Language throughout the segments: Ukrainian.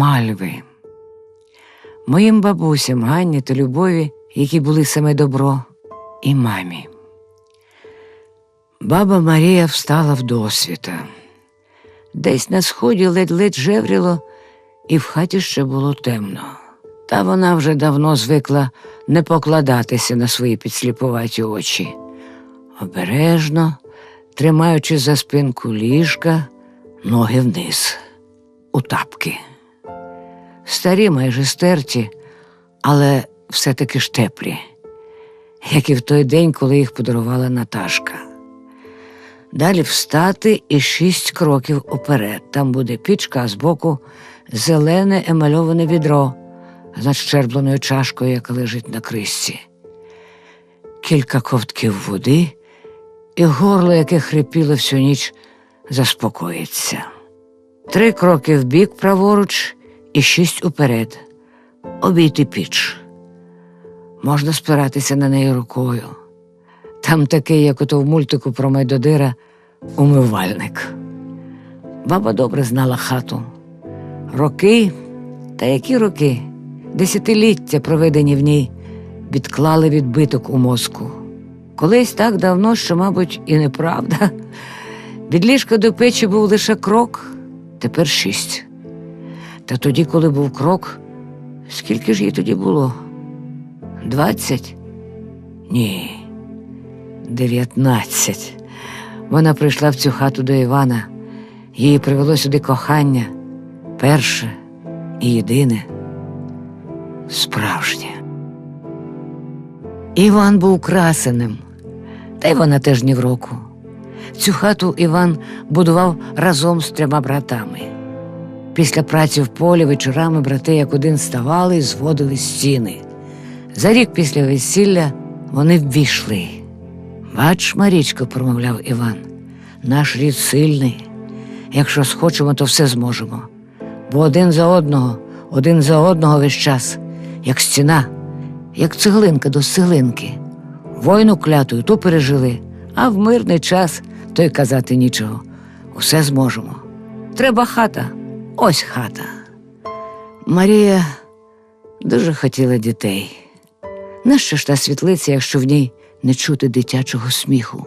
мальви. Моїм бабусям Ганні та Любові, які були саме добро, і мамі. Баба Марія встала в досвіта. Десь на сході ледь-ледь жевріло, і в хаті ще було темно. Та вона вже давно звикла не покладатися на свої підсліпуваті очі. Обережно, тримаючи за спинку ліжка, ноги вниз, у тапки. Старі майже стерті, але все-таки ж теплі, як і в той день, коли їх подарувала Наташка. Далі встати і шість кроків уперед. Там буде пічка, а збоку зелене емальоване відро з надщербленою чашкою, яка лежить на крисці. Кілька ковтків води, і горло, яке хрипіло всю ніч, заспокоїться. Три кроки вбік праворуч і шість уперед. Обійти піч. Можна спиратися на неї рукою. Там такий, як ото в мультику про Майдодира, умивальник. Баба добре знала хату. Роки, та які роки, десятиліття, проведені в ній, відклали відбиток у мозку. Колись так давно, що, мабуть, і неправда. Від ліжка до печі був лише крок, тепер шість. Та тоді, коли був крок, скільки ж їй тоді було? Двадцять? Ні. Дев'ятнадцять. Вона прийшла в цю хату до Івана. Її привело сюди кохання, перше і єдине, справжнє. Іван був красеним, та й вона теж ні в року. Цю хату Іван будував разом з трьома братами. Після праці в полі вечорами брати як один ставали і зводили стіни. За рік після весілля вони ввійшли. Бач, Марічко, промовляв Іван, наш рід сильний. Якщо схочемо, то все зможемо. Бо один за одного, один за одного весь час, як стіна, як цеглинка до цеглинки. Войну клятую ту пережили, а в мирний час то й казати нічого. Усе зможемо. Треба хата, ось хата. Марія дуже хотіла дітей. Нащо ж та світлиця, якщо в ній не чути дитячого сміху?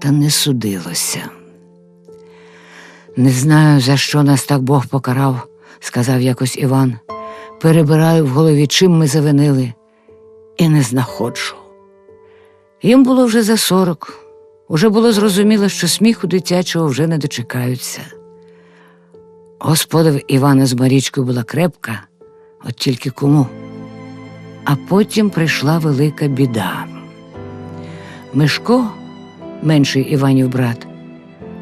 Та не судилося. Не знаю, за що нас так Бог покарав, сказав якось Іван. Перебираю в голові, чим ми завинили, і не знаходжу. Їм було вже за сорок. Уже було зрозуміло, що сміху дитячого вже не дочекаються. Господа Івана з Марічкою була крепка, от тільки кому. А потім прийшла велика біда. Мишко, менший Іванів брат,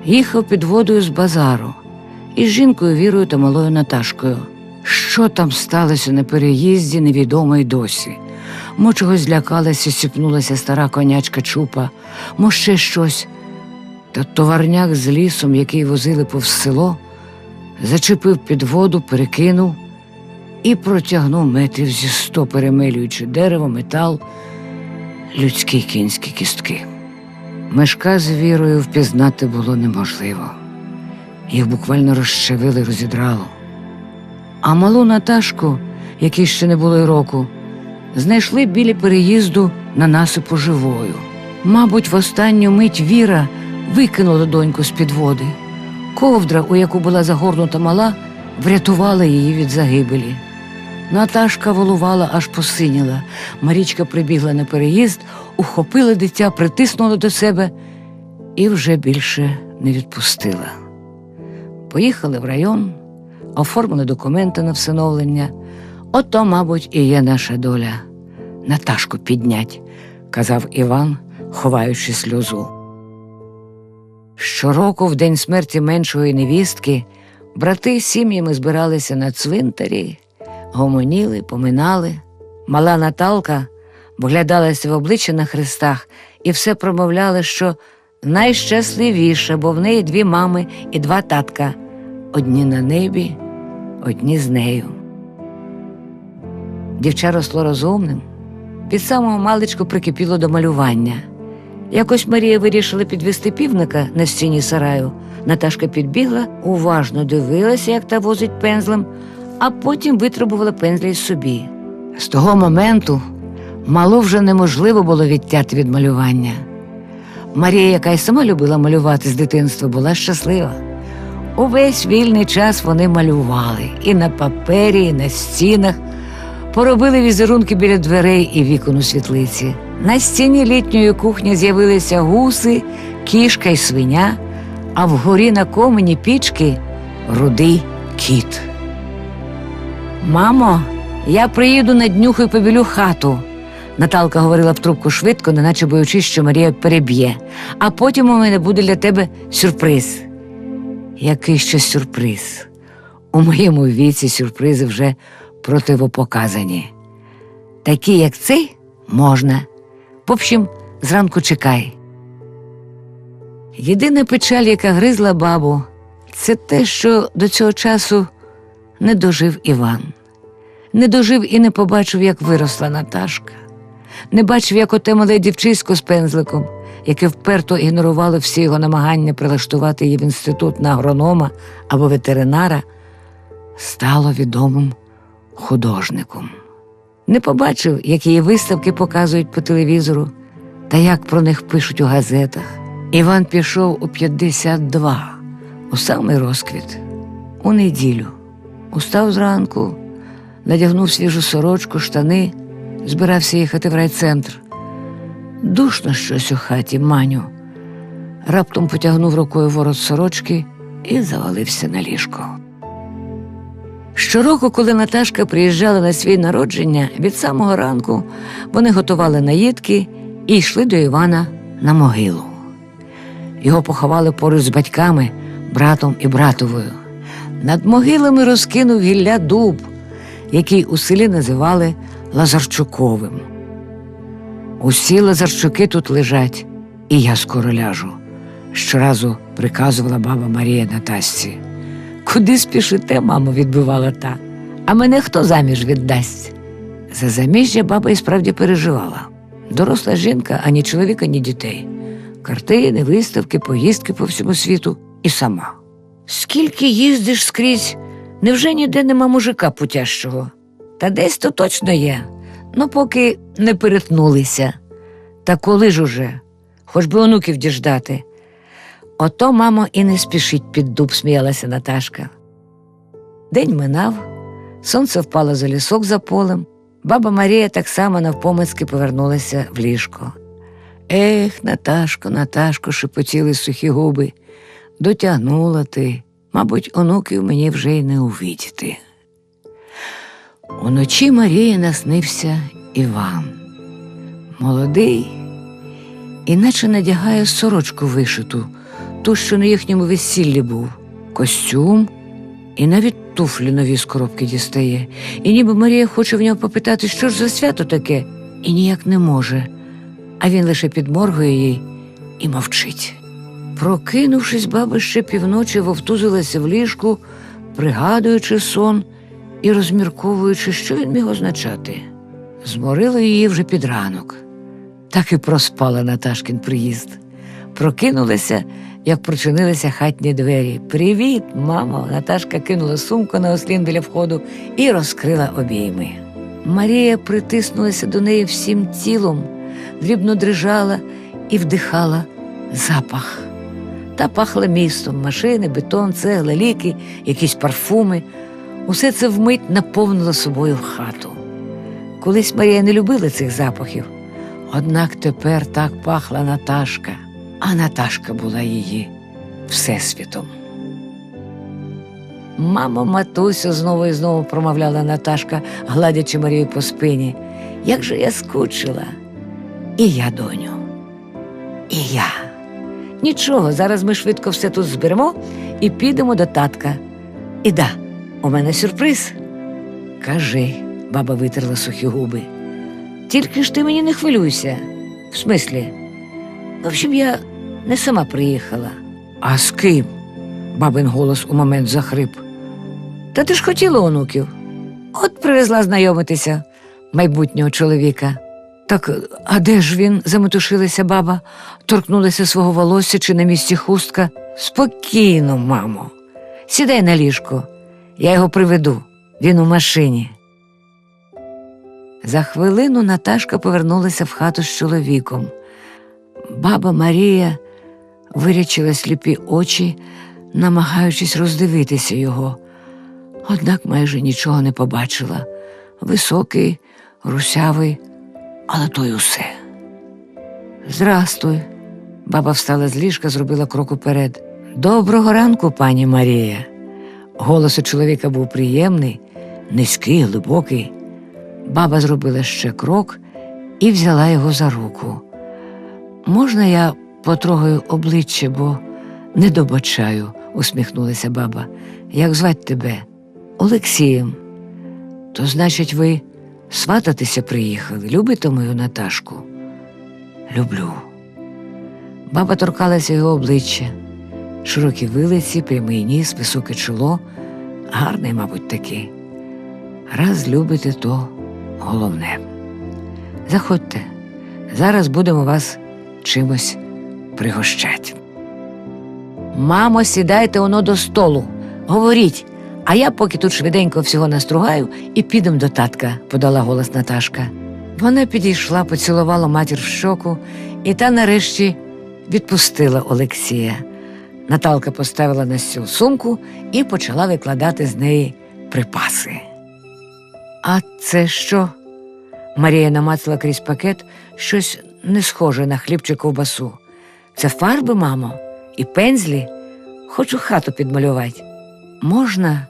їхав під водою з базару із жінкою Вірою та малою Наташкою. Що там сталося на переїзді, невідомо й досі. Мо чогось злякалася, сіпнулася стара конячка чупа, мо ще щось. Та товарняк з лісом, який возили повз село, зачепив під воду, перекинув і протягнув метрів зі сто, перемилюючи дерево, метал, людські кінські кістки. Мешка з вірою впізнати було неможливо. Їх буквально розчавили, розідрало. А малу Наташку, якій ще не було й року, знайшли біля переїзду на насипу живою. Мабуть, в останню мить Віра викинула доньку з-під води. Ковдра, у яку була загорнута мала, врятувала її від загибелі. Наташка волувала, аж посиніла. Марічка прибігла на переїзд, ухопила дитя, притиснула до себе і вже більше не відпустила. Поїхали в район, оформили документи на всиновлення. Ото, мабуть, і є наша доля. Наташку піднять, казав Іван, ховаючи сльозу. Щороку, в день смерті меншої невістки, брати з сім'ями збиралися на цвинтарі, гомоніли, поминали. Мала Наталка вглядалася в обличчя на хрестах і все промовляла, що найщасливіша, бо в неї дві мами і два татка одні на небі, одні з нею. Дівча росло розумним, від самого маличку прикипіло до малювання. Якось Марія вирішила підвести півника на стіні сараю. Наташка підбігла, уважно дивилася, як та возить пензлем, а потім витребувала пензля й собі. З того моменту малу вже неможливо було відтяти від малювання. Марія, яка й сама любила малювати з дитинства, була щаслива. Увесь вільний час вони малювали і на папері, і на стінах, поробили візерунки біля дверей і вікон у світлиці. На стіні літньої кухні з'явилися гуси, кішка й свиня, а вгорі на комені пічки рудий кіт. Мамо, я приїду на днюху і побілю хату. Наталка говорила в трубку швидко, неначе боючись, що Марія переб'є. А потім у мене буде для тебе сюрприз. Який ще сюрприз? У моєму віці сюрпризи вже противопоказані. Такі, як цей, можна. В общем, зранку чекай. Єдина печаль, яка гризла бабу, це те, що до цього часу не дожив Іван. Не дожив і не побачив, як виросла Наташка. Не бачив, як оте мале дівчисько з пензликом, яке вперто ігнорувало всі його намагання прилаштувати її в інститут на агронома або ветеринара, стало відомим художником. Не побачив, як її виставки показують по телевізору та як про них пишуть у газетах. Іван пішов у 52, у самий розквіт, у неділю. Устав зранку, надягнув свіжу сорочку, штани, збирався їхати в райцентр. Душно щось у хаті, маню. Раптом потягнув рукою ворот сорочки і завалився на ліжко. Щороку, коли Наташка приїжджала на свій народження, від самого ранку вони готували наїдки і йшли до Івана на могилу. Його поховали поруч з батьками, братом і братовою. Над могилами розкинув гілля дуб, який у селі називали Лазарчуковим. Усі Лазарчуки тут лежать, і я скоро ляжу, щоразу приказувала баба Марія Натасці. Куди спішите, мамо, відбивала та. А мене хто заміж віддасть? За заміжжя баба і справді переживала. Доросла жінка, ані чоловіка, ні дітей. Картини, виставки, поїздки по всьому світу і сама. Скільки їздиш скрізь, невже ніде нема мужика путящого? Та десь то точно є, ну поки не перетнулися. Та коли ж уже, хоч би онуків діждати. Ото, мамо, і не спішить під дуб, сміялася Наташка. День минав, сонце впало за лісок за полем. Баба Марія так само навпомацьки повернулася в ліжко. Ех, Наташко, Наташко, шепотіли сухі губи. Дотягнула ти, мабуть, онуків мені вже й не увідіти. Уночі Марії наснився Іван. Молодий, іначе надягає сорочку вишиту, ту, що на їхньому весіллі був, костюм і навіть туфлі нові з коробки дістає. І ніби Марія хоче в нього попитати, що ж за свято таке, і ніяк не може. А він лише підморгує їй і мовчить. Прокинувшись, баба ще півночі вовтузилася в ліжку, пригадуючи сон і розмірковуючи, що він міг означати. Зморило її вже під ранок. Так і проспала Наташкин приїзд. Прокинулася, як прочинилися хатні двері. Привіт, мамо! Наташка кинула сумку на ослін біля входу і розкрила обійми. Марія притиснулася до неї всім тілом, дрібно дрижала і вдихала запах. Та пахла містом, машини, бетон, цегла, ліки, якісь парфуми. Усе це вмить наповнило собою хату. Колись Марія не любила цих запахів, однак тепер так пахла Наташка, а Наташка була її всесвітом. Мамо, матусю, знову і знову промовляла Наташка, гладячи Марію по спині. Як же я скучила. І я, доню, і я. Нічого, зараз ми швидко все тут зберемо і підемо до татка. І да, у мене сюрприз. Кажи, баба витерла сухі губи. Тільки ж ти мені не хвилюйся. В смислі? В общем, я не сама приїхала. А з ким? Бабин голос у момент захрип. Та ти ж хотіла онуків. От привезла знайомитися майбутнього чоловіка. Так, а де ж він? заметушилася баба, торкнулася свого волосся чи на місці хустка. Спокійно, мамо. Сідай на ліжко, я його приведу. Він у машині. За хвилину Наташка повернулася в хату з чоловіком. Баба Марія вирячила сліпі очі, намагаючись роздивитися його, однак майже нічого не побачила. Високий, русявий, але то й усе. Здрастуй. Баба встала з ліжка, зробила крок уперед. Доброго ранку, пані Марія. Голос у чоловіка був приємний, низький, глибокий. Баба зробила ще крок і взяла його за руку. Можна я потрогаю обличчя, бо не добачаю, усміхнулася баба. Як звать тебе? Олексієм. То, значить, ви свататися приїхали. Любите мою Наташку? Люблю. Баба торкалася його обличчя. Широкі вилиці, прямий ніс, високе чоло, гарний, мабуть, таки. Раз любите, то головне. Заходьте, зараз будемо вас чимось пригощать. Мамо, сідайте воно до столу, говоріть, а я поки тут швиденько всього настругаю і підем до татка, подала голос Наташка. Вона підійшла, поцілувала матір в щоку, і та нарешті відпустила Олексія. Наталка поставила на стіл сумку і почала викладати з неї припаси. А це що? Марія намацала крізь пакет щось не схоже на хліб чи ковбасу. Це фарби, мамо, і пензлі. Хочу хату підмалювати. Можна?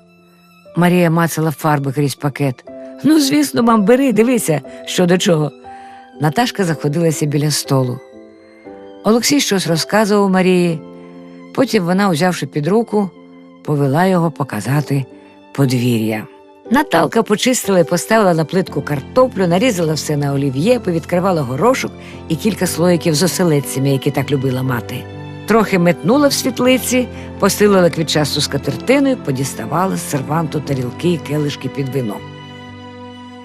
Марія мацала фарби крізь пакет. Ну, звісно, мам, бери, дивися, що до чого. Наташка заходилася біля столу. Олексій щось розказував Марії. Потім вона, узявши під руку, повела його показати подвір'я. Наталка почистила і поставила на плитку картоплю, нарізала все на олів'є, повідкривала горошок і кілька слоїків з оселедцями, які так любила мати. Трохи метнула в світлиці, посилила квітчасту скатертиною, подіставала з серванту тарілки і келишки під вином.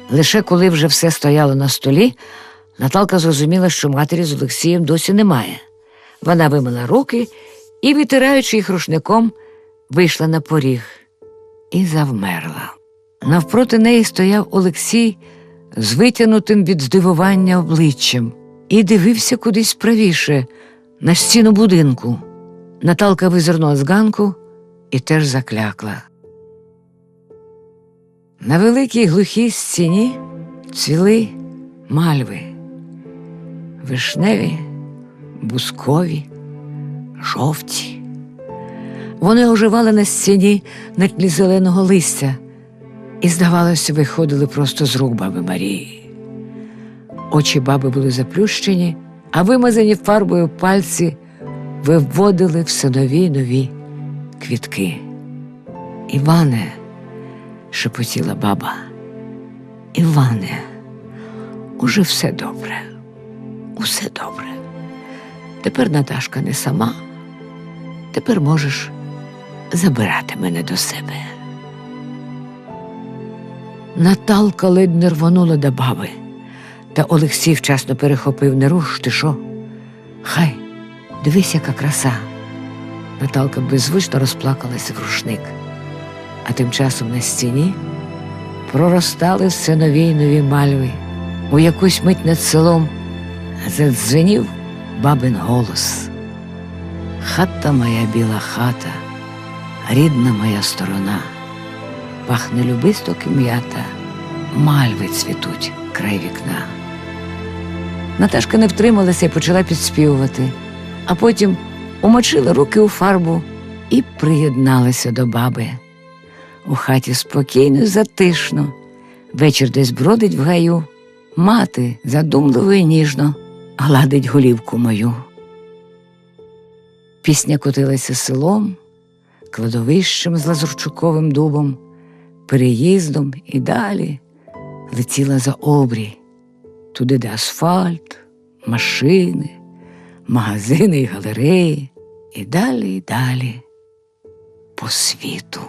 Лише коли вже все стояло на столі, Наталка зрозуміла, що матері з Олексієм досі немає. Вона вимила руки і, витираючи їх рушником, вийшла на поріг і завмерла. Навпроти неї стояв Олексій з витягнутим від здивування обличчям і дивився кудись правіше, на стіну будинку. Наталка визирнула з ганку і теж заклякла. На великій глухій стіні цвіли мальви, вишневі, бускові, жовті. Вони оживали на стіні на тлі зеленого листя і, здавалося, виходили просто з рук баби Марії. Очі баби були заплющені, а вимазані фарбою пальці виводили все нові нові квітки. Іване, шепотіла баба, Іване, уже все добре, усе добре. Тепер Наташка не сама, тепер можеш забирати мене до себе. Наталка ледь не рвонула до баби, та Олексій вчасно перехопив не руш, ти що? Хай, дивись, яка краса. Наталка беззвучно розплакалася в рушник, а тим часом на стіні проростали все нові й нові мальви. У якусь мить над селом задзвенів бабин голос. Хата моя біла хата, рідна моя сторона, пахне любисток і м'ята, мальви цвітуть край вікна. Наташка не втрималася і почала підспівувати, а потім умочила руки у фарбу і приєдналася до баби. У хаті спокійно, затишно, вечір десь бродить в гаю, мати задумливо і ніжно гладить голівку мою. Пісня котилася селом, кладовищем з лазурчуковим дубом, переїздом і далі летіла за обрій, туди, де асфальт, машини, магазини і галереї, і далі, і далі по світу.